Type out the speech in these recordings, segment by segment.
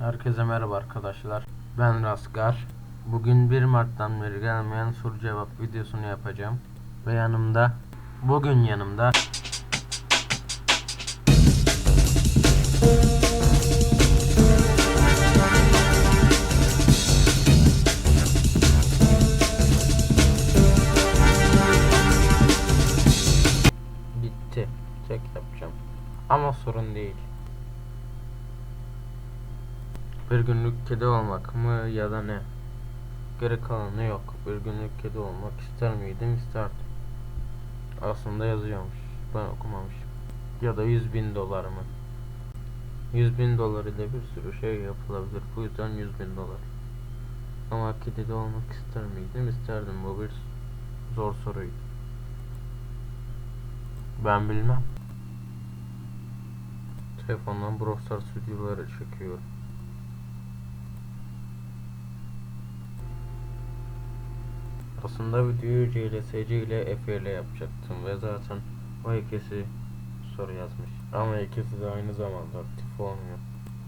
Herkese merhaba arkadaşlar. Ben Raskar. Bugün 1 Mart'tan beri gelmeyen soru cevap videosunu yapacağım. Ve yanımda, bugün yanımda bitti. Tek yapacağım. Ama sorun değil. Bir günlük kedi olmak mı ya da ne? Geri kalanı yok. Bir günlük kedi olmak ister miydim? İsterdim. Aslında yazıyormuş. Ben okumamışım. Ya da 100 bin dolar mı? 100 bin dolar ile bir sürü şey yapılabilir. Bu yüzden 100 bin dolar. Ama kedi de olmak ister miydim? İsterdim. Bu bir zor soruydu. Ben bilmem. Telefondan Brawl Stars videoları çekiyorum. Aslında videoyu CLSC ile Efe ile yapacaktım ve zaten o ikisi soru yazmış. Ama ikisi de aynı zamanda aktif olmuyor.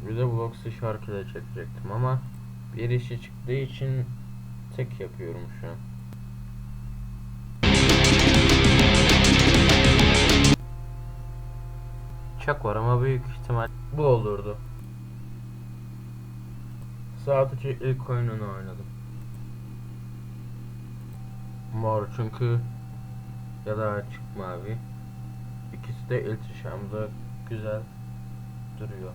Bir de Vlogs'ı şarkıyla çekecektim ama bir işi çıktığı için tek yapıyorum şu an. Çok var ama büyük ihtimal bu olurdu. Sadece ilk oyununu oynadım. Mor çünkü ya da açık mavi. İkisi de iltişamda güzel duruyor.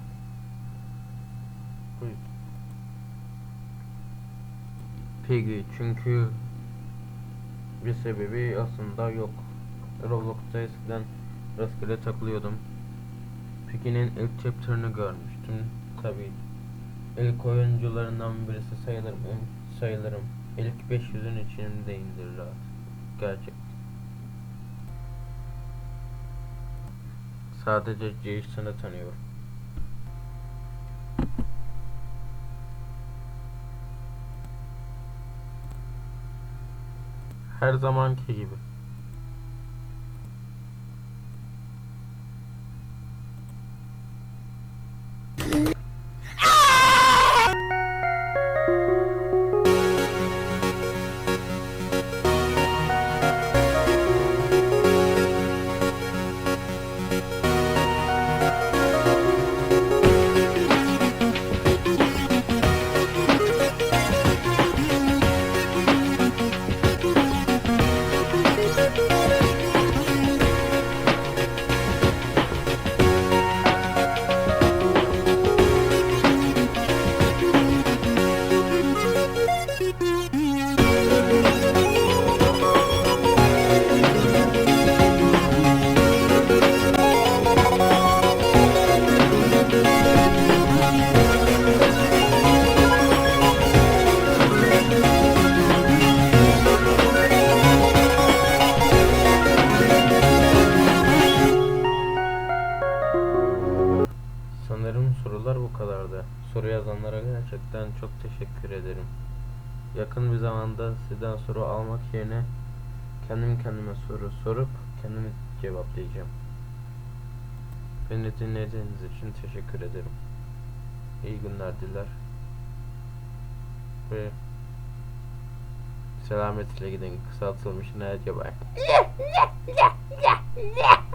Buyur. Piggy çünkü bir sebebi aslında yok. Roblox'ta eskiden rastgele takılıyordum. Piggy'nin ilk chapter'ını görmüştüm. Tabi ilk oyuncularından birisi sayılırım. sayılırım. İlk 500'ün içindeyimdir rahat. Gerçek. Sadece Jason'ı tanıyorum. Her zamanki gibi. Sorular bu kadardı. Soru yazanlara gerçekten çok teşekkür ederim. Yakın bir zamanda sizden soru almak yerine kendim kendime soru sorup kendim cevaplayacağım. Beni dinlediğiniz için teşekkür ederim. İyi günler diler. Ve selametle gidin. Kısaltılmış ne acaba?